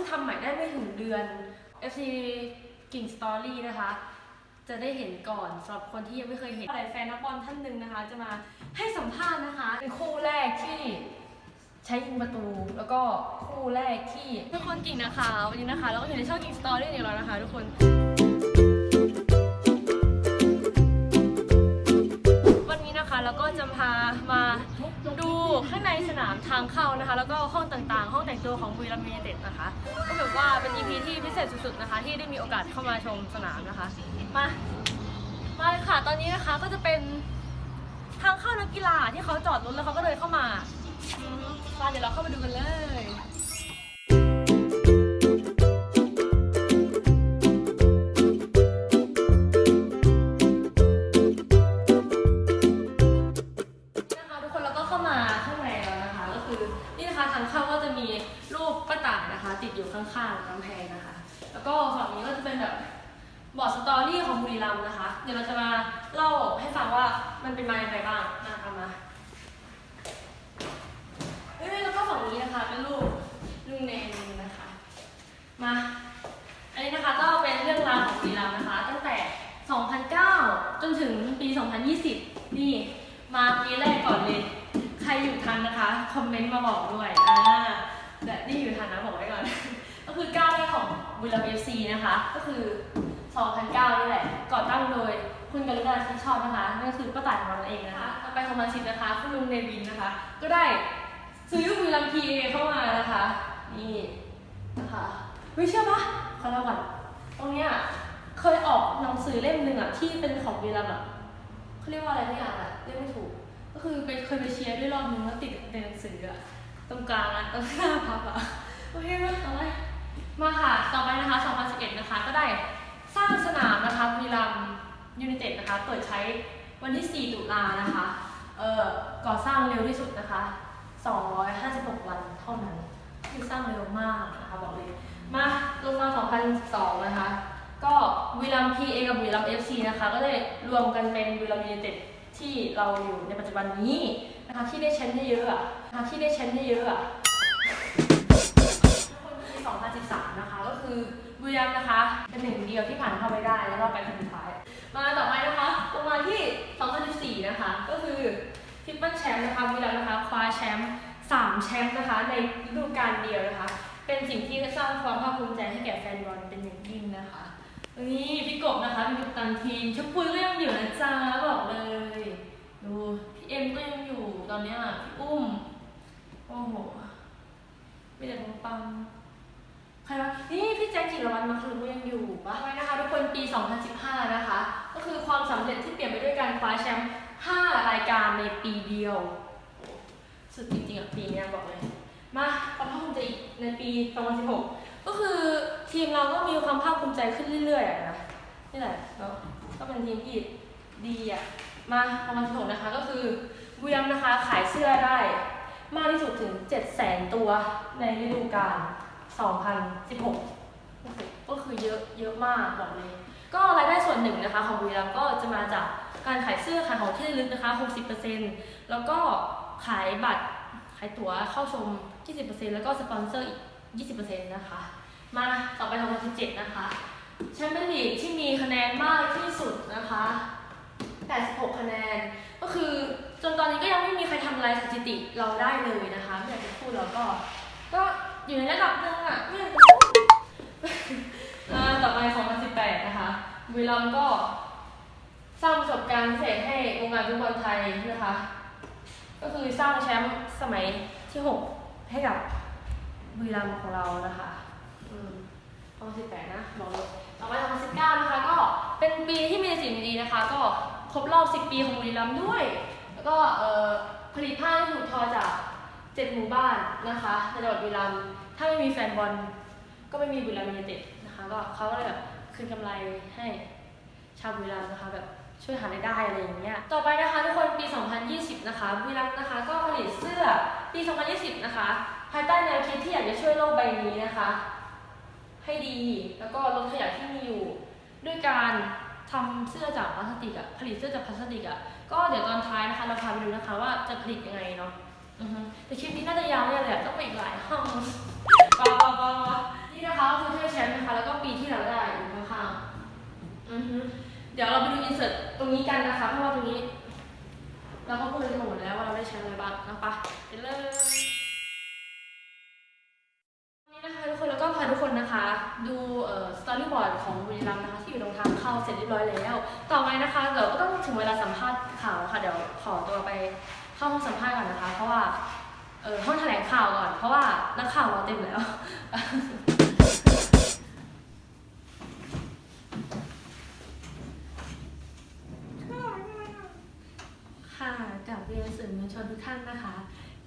งทำใหม่ได้ไม่ถึงเดือน FC กิ่งสตอรี่นะคะ จะได้เห็นก่อนสำหรับคนที่ยังไม่เคยเห็นอะไรแฟนนักบอลท่านหนึ่งนะคะ จะมาให้สัมภาษณ์นะคะ เป็นคู่แรกที่ใช้ยิงประตู แล้วก็คู่แรกที่ทุกคนกิ่งนะคะวันนี้นะคะเราก็อยู่ในช่องกิ่งสตอรี่ของเรานะคะทุกคนวันนี้นะคะเราก็จะพามา กข้างในสนามทางเข้านะคะ แล้วก็ห้องต่างๆ ห้องแต่งตัวของบุรีรัมย์ยูไนเต็ดนะคะ ก็แบบว่าเป็น EP ที่พิเศษสุดๆนะคะ ที่ได้มีโอกาสเข้ามาชมสนามนะคะ มา มาเลยค่ะ ตอนนี้นะคะก็จะเป็นทางเข้านักกีฬาที่เขาจอดรถแล้วเขาก็เดินเข้ามาอืมมาเดี๋ยวเราเข้าไปดูกันเลย มันเป็นมาอย่างไรบ้างนะคะมาเอ้ยแล้วก็ฝั่งนี้นะคะเป็นรูปลุงเนนนะคะ มา อันนี้นะคะก็เป็นเรื่องราวของบุรีรัมนะคะ ตั้งแต่ 2009 จนถึงปี 2020 นี่ มาปีแรกก่อนเลย ใครอยู่ทันนะคะ คอมเมนต์มาบอกด้วย อ่าแต่นี่อยู่ทันนะบอกไว้ก่อน ก็คือก้าวแรกของบุรีรัมย์เอฟซีนะคะ ก็คือ 2009 นี่แหละ ก่อตั้งโดย คุณกรุณาที่ชอบนะคะนั่นก็คือป้าต่ายของเราเองนะคะต่อไป2010นะคะ คุณลุงเนวินนะคะ ก็ได้ซื้อบุรีรัมย์พีเอเข้ามานะคะ นี่นะคะไม่เชื่อปะขอเล่าก่อนตรงเนี้ยเคยออกหนังสือเล่มหนึ่งอะที่เป็นของบุรีรัมย์อะเขาเรียกว่าอะไรทุกอย่างอะเรียกไม่ถูก ก็คือไปเคยไปเชียร์ด้วยรอบนึงแล้วติดในหนังสืออะตรงกลางอะตรงหน้าพับอะโอเคไหมเอาไว้มาค่ะต่อไปนะคะ 2011 นะคะ ก็ได้สร้างสนามนะคะบุรีรัม ย์ยูไนเต็ดนะคะ เปิดใช้วันที่ 4 ตุลานะคะ เอ่อ ก่อสร้างเร็วที่สุดนะคะ 256 วันเท่านั้น คือสร้างเร็วมากนะคะบอกเลย มาลงมา 2012 นะคะ ก็บุรีรัมย์ PA กับบุรีรัมย์ FC นะคะ ก็ได้รวมกันเป็นบุรีรัมย์ยูไนเต็ดที่เราอยู่ในปัจจุบันนี้นะคะที่ได้แชมป์ได้เยอะอะนะคะที่ได้แชมป์ได้เยอะอะคนปี2013 นะคะ ก็คือบุรีรัมย์นะคะ เป็นหนึ่งเดียวที่ผ่านเข้าไปได้ แล้วรอบไปคนสุดท้าย มาต่อไปนะคะลงมาที่ 2014 นะคะ ก็คือทิปเปิลแชมป์นะคะบุรีรัมย์นะคะคว้าแชมป์สามแชมป์นะคะ ในฤดูกาลเดียวนะคะ เป็นสิ่งที่สร้างความภาคภูมิใจให้แก่แฟนบอลเป็นอย่างยิ่งนะคะนี่พี่กบนะคะเป็นกัปตันทีมชมพูก็ยังอยู่นะจ๊ะบอกเลย ดูพี่เอ็มก็ยังอยู่ตอนเนี้ยพี่อุ้ม โอ้โหไม่แต่ปังปัง ครวะนี่พี่แจ็คจิรวัตรมาคือก็ยังอยู่ปะไว้นะคะทุกคนปี 2015 นะคะ ก็คือความสำเร็จที่เปลี่ยนไปด้วยการคว้าแชมป์ 5 รายการในปีเดียว สุดจริงๆอะปีเนี้ยบอกเลย มาความภาคภูมิใจอีกในปี 2016 ก็คือทีมเราก็มีความภาคภูมิใจขึ้นเรื่อยๆอะนะนี่แหละเนาะก็เป็นทีมที่ดีอะมาประมาณ16 นะคะก็คือบุรีรัมย์นะคะขายเสื้อได้ มากที่สุดถึง 7 0 0 0 0 0 ตัวในฤดูกาล 2016 ก็คือเยอะเยอะมากบอกเลย ก็รายได้ส่วนหนึ่งนะคะของบุรีรัมย์ก็จะมาจากการขายเสื้อขายของที่ระลึกนะคะ 60%แล้วก็ขายบัตรขายตั๋วเข้าชม 20%แล้วก็สปอนเซอร์อีก 20%นะคะ มาต่อไป2017 นะคะแชมเปี้ยนลีกที่มีคะแนนมากที่สุดนะคะ 86 คะแนน ก็คือจนตอนนี้ก็ยังไม่มีใครทำลายสถิติเราได้เลยนะคะไม่อยากจะพูดแล้วก็ ก็ อยู่ในระดับหนึ่งอะไม่อยากจะพูดอ่าต่อไป 2018 นะคะบุรีรัมย์ก็สร้างประสบการณ์พิเศษให้วงการฟุตบอลไทยนะคะ ก็คือสร้างแชมป์สมัยที่ 6 ให้กับบุรีรัมย์ของเรานะคะอืม2018 นะบอกเลยต่อไป2019 นะคะ ก็เป็นปีที่มีสิ่งดีๆนะคะ ก็ครบรอบ 10 ปีของบุรีรัมย์ด้วย แล้วก็เอ่อผลิตผ้าที่ถูกทอจาก 7 หมู่บ้านนะคะในจังหวัดบุรีรัมย์ ถ้าไม่มีแฟนบอลก็ไม่มีบุรีรัมย์ยูไนเต็ดนะคะก็เขาก็เลยแบบคืนกำไรให้ชาวบุรีรัมย์นะคะแบบช่วยหารายได้อะไรอย่างเงี้ย ต่อไปนะคะทุกคนปี 2020 นะคะบุรีรัมย์นะคะก็ผลิตเสื้อปี 2020 นะคะ ภายใต้แนวคิดที่อยากจะช่วยโลกใบนี้นะคะ ให้ดีแล้วก็ลดขยะที่มีอยู่ ด้วยการทำเสื้อจากพลาสติกอะผลิตเสื้อจากพลาสติกอะก็เดี๋ยวตอนท้ายนะคะเราพาไปดูนะคะว่าจะผลิตยังไงเนาะ แต่คลิปนี้น่าจะยาวแน่เลยอะต้องไปอีกหลายห้องปะปะปะปะนี่นะคะคือถ้วยแชมป์นะคะ แล้วก็ปีที่เราได้อยู่ข้างๆอือฮึเดี๋ยวเราไปดูอินเสิร์ตตรงนี้กันนะคะ เพราะว่าตรงนี้ เราก็พูดไปหมดแล้วว่าเราได้แชมป์อะไรบ้างนะปะไปเริ่มนี่นะคะทุกคนแล้วก็พาทุกคนนะคะ ดูสตอรี่บอร์ดของบุรีรัมย์นะคะ ที่อยู่ตรงทางเข้าเสร็จเรียบร้อยแล้ว ต่อไปนะคะเดี๋ยวก็ต้องถึงเวลาสัมภาษณ์ข่าวค่ะ เดี๋ยวขอตัวไป เข้าห้องสัมภาษณ์ก่อนนะคะ เพราะว่าเออห้องแถลงข่าวก่อน เพราะว่านักข่าวเราเต็มแล้ว ค่ะกับเรียนสื่อมวลชนทุกท่านนะคะ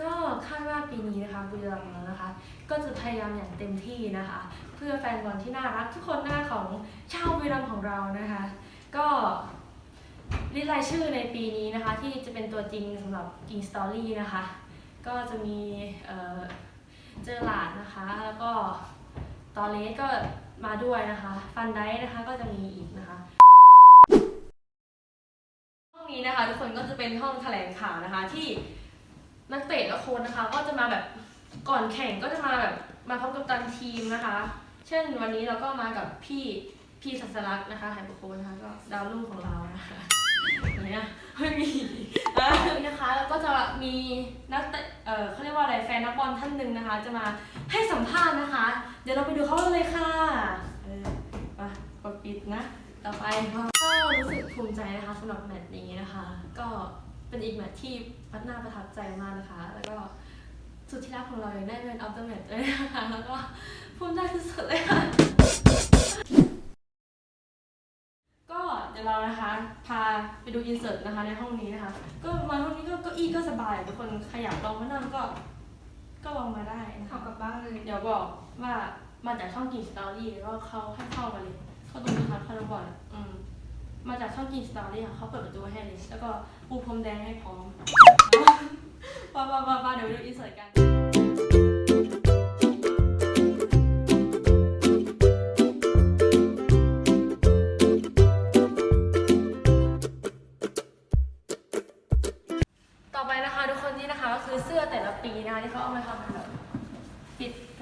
ก็คาดว่าปีนี้นะคะบุรีรัมย์ของเรานะคะ ก็จะพยายามอย่างเต็มที่นะคะ เพื่อแฟนบอลที่น่ารักทุกคนหน้าของชาวบุรีรัมย์ของเรานะคะ ก็ ลิสต์รายชื่อในปีนี้นะคะ ที่จะเป็นตัวจริงสำหรับ King Story นะคะ ก็จะมีเอ่อเจอหลาดนะคะ แล้วก็ตอเลสก็มาด้วยนะคะ ฟันไดนะคะก็จะมีอีกนะคะ ห้องนี้นะคะทุกคนก็จะเป็นห้องแถลงข่าวนะคะ ที่นักเตะและโค้ชนะคะ ก็จะมาแบบก่อนแข่งก็จะมาแบบมาพร้อมกับตันทีมนะคะ เช่นวันนี้เราก็มากับพี่พี่สัสลักษ์นะคะไฮเปโค้ชนะคะก็ดาวรุ่งของเรานะคะเนี่ย ไม่มีอะนะคะแล้วก็จะมีนักเตะเออเขาเรียกว่าอะไรแฟนนักบอลท่านหนึ่งนะคะ จะมาให้สัมภาษณ์นะคะ เดี๋ยวเราไปดูเขาเลยค่ะเออมากดปิดนะ ต่อไปก็รู้สึกภูมิใจนะคะสำหรับแมตช์นี้นะคะ ก็เป็นอีกแมตช์ที่พัฒนาประทับใจมากนะคะ แล้วก็สุดที่รักของเรายังได้เป็นอัลเทอร์แมตด้วยนะคะแล้วก็ภูมิใจสุดๆเลยค่ะ ดี๋ยวเรานะคะพาไปดูอินเสิร์ตนะคะในห้องนี้นะคะ ก็มาห้องนี้ก็เก้าอี้ก็สบายทุกคนขยับลองมานั่งก็ ก็ลองมาได้นะคะเอากลับบ้านเลยเดี๋ยวบอกว่ามาจากช่องกินสตอรี่แล้วก็เขาให้เข้ามาเลยเข้าตรงนี้ค่ะคาร์บอนอืมมาจากช่องกินสตอรี่ค่ะเขาเปิดประตูให้เลยแล้วก็ปูพรมแดงให้พร้อมว้าวว้าวว้าวเดี๋ยวไปดูอินเสิร์ตกัน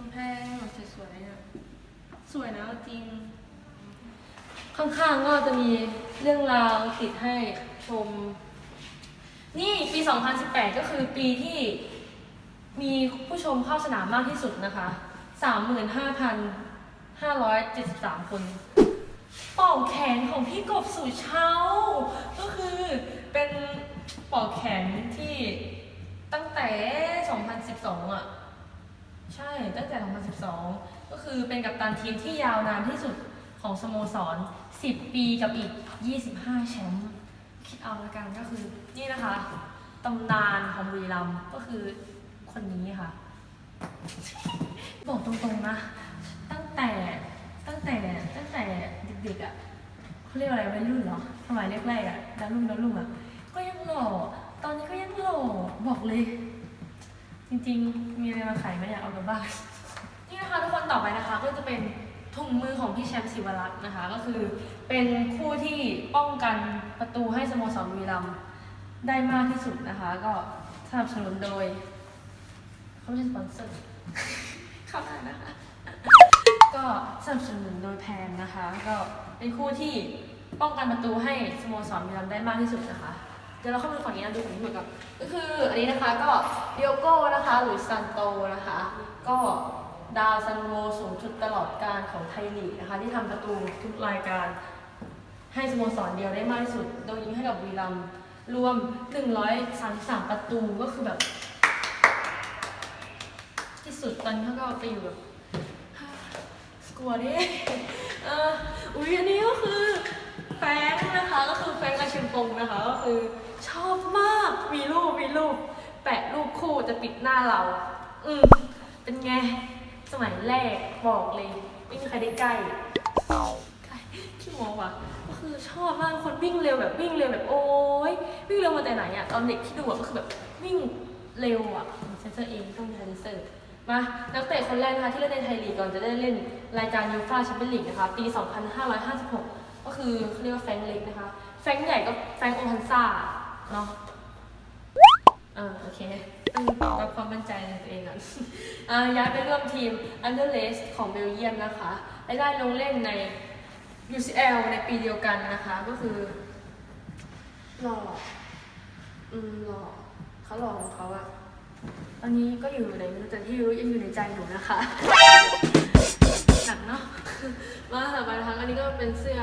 ำแพงแบบสวยๆอะสวยนะจริง ข้างๆก็จะมีเรื่องราวติดให้ชม นี่ปี 2018 ก็คือปีที่มีผู้ชมเข้าสนามมากที่สุดนะคะ 35,573 คนเป่าแขนของพี่กบสุเช้า ก็คือเป็นป่าแขนที่ตั้งแต่ 2012 อะ ใช่ตั้งแต่ 2012 ก็คือเป็นกัปตันทีมที่ยาวนานที่สุดของสโมสร 10 ปีกับอีก 25 แชมป์คิดเอาละกันก็คือนี่นะคะตำนานของบุรีรัมย์ก็คือคนนี้ค่ะ บอกตรงๆนะ ตั้งแต่ตั้งแต่ตั้งแต่เด็กๆอะเขาเรียกอะไรวัยรุ่นเหรอสมัยแรกๆอะดาวรุ่งดาวรุ่งอะก็ยังหล่อตอนนี้ก็ยังหล่อบอกเลย จริงๆ มีอะไรมาขายไหมอยากเอากลับบ้านนี่นะคะทุกคนต่อไปนะคะก็จะเป็นถุงมือของพี่แชมป์ศิวรักษ์นะคะ ก็คือเป็นคู่ที่ป้องกันประตูให้สโมสรบุรีรัมย์ได้มากที่สุดนะคะ ก็สนับสนุนโดยเขาไม่ใช่สปอนเซอร์เข้าได้นะคะ ก็สนับสนุนโดยแพนนะคะ ก็เป็นคู่ที่ป้องกันประตูให้สโมสรบุรีรัมย์ได้มากที่สุดนะคะ เดี๋ยวเราเข้าไปดูฝั่งนี้นะดูฝั่งนี้ก่อนกับก็คืออันนี้นะคะก็เดิโอโก้นะคะหรือซันโตนะคะ ก็ดาวซันโวสูงสุดตลอดการของไทยลีกนะคะ ที่ทำประตูทุกรายการ ให้สโมสรเดียวได้มากที่สุด โดยยิงให้กับบุรีรัมรวม 133 ประตูก็คือแบบ ที่สุดตอนนี้เขาก็ไปอยู่แบบกลัวดิเอออุ้ยอันนี้ก็คือ แฟนนะคะก็คือแฟนกระชิมปงนะคะก็คือชอบมากมีรูปมีรูป แปะรูปคู่จะปิดหน้าเรา อืมเป็นไง สมัยแรกบอกเลย ไม่มีใครได้ใกล้ขี้โมว่ะก็คือชอบมากคนวิ่งเร็วแบบวิ่งเร็วแบบโอ๊ยวิ่งเร็วมาแต่ไหนอะตอนเด็กที่ดูอะก็คือแบบวิ่งเร็วอะเซนเซอร์เองต้องมีเซนเซอร์มานักเตะคนแรกนะคะที่เล่นในไทยลีกก่อนจะได้เล่นรายการยูฟ่าแชมเปี้ยนลีกนะคะปี 2556 ก็คือเขาเรียกว่าแฟงเล็กนะคะ แฟงใหญ่ก็แฟรงค์โอฮันซ่าเนาะเออโอเคต้องรับความมั่นใจในตัวเองก่อนอ่าย้ายไปร่วมทีมอันเดอร์เลสของเบลเยียมนะคะและได้ลงเล่นใน UCL ในปีเดียวกันนะคะ ก็คือหล่ออืมหล่อเขาหล่อของเขาอะตอนนี้ก็อยู่ในม่รู้แต่ที่รู้ยังอยู่ในใจหนูนะคะ กเนามาต่อไปนะคะอันนี้ก็เป็นเสื้อ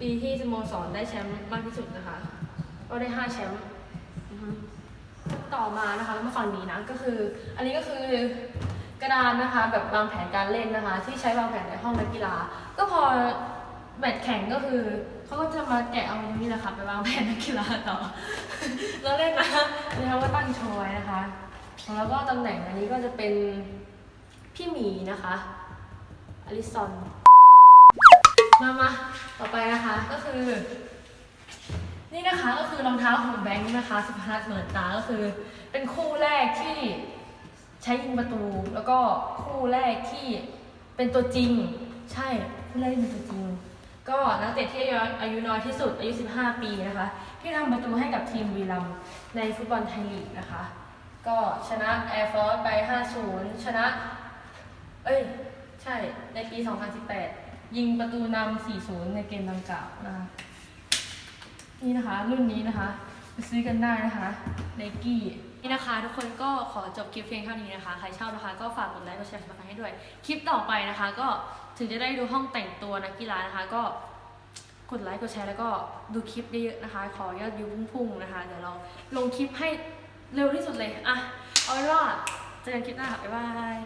ปีที่สโมสรได้แชมป์มากที่สุดนะคะ ก็ได้ห้าแชมป์ต่อมานะคะมาฝั่งนี้นะก็คือ อันนี้ก็คือกระดานนะคะ แบบวางแผนการเล่นนะคะ ที่ใช้วางแผนในห้องนักกีฬา ก็พอแมตช์แข่งก็คือเขาก็จะมาแกะเอาตรงนี้แหละค่ะไปวางแผนนักกีฬาต่อแล้วเล่นนะนะคะก็ตั้งโชว์ไว้นะคะแล้วก็ตำแหน่งอันนี้ก็จะเป็นพี่หมีนะคะ อลิซอน มามาต่อไปนะคะก็คือ นี่นะคะก็คือรองเท้าของแบงค์นะคะสุพนัทเหมือนตาก็คือ เป็นคู่แรกที่ใช้ยิงประตู แล้วก็คู่แรกที่เป็นตัวจริง ใช่คู่แรกเป็นตัวจริง ก็นักเตะที่อายุอายุน้อยที่สุดอายุ 15 ปีนะคะ ที่ทำประตูให้กับทีมวีรัมในฟุตบอลไทยลีกนะคะ ก็ชนะแอร์ฟอร์สไป 5-0 ชนะ เอ้ย ใช่ในปี 2018 ยิงประตูนำ 4-0 ในเกมดังกล่าวนะคะนี่นะคะ รุ่นนี้นะคะไปซื้อกันได้นะคะไนกี้นี่นะคะ ทุกคนก็ขอจบคลิปเพียงเท่านี้นะคะ ใครชอบนะคะ ก็ฝากกดไลค์กดแชร์กดติดตามให้ด้วย คลิปต่อไปนะคะ ก็ถึงจะได้ดูห้องแต่งตัวนักกีฬานะคะ ก็กดไลค์กดแชร์แล้วก็ดูคลิปเยอะๆนะคะ ขอยอดวิวพุ่งๆนะคะ เดี๋ยวเราลงคลิปให้เร็วที่สุดเลยอะเอาเป็นว่าเจอกันคลิปหน้าค่ะบ๊ายบาย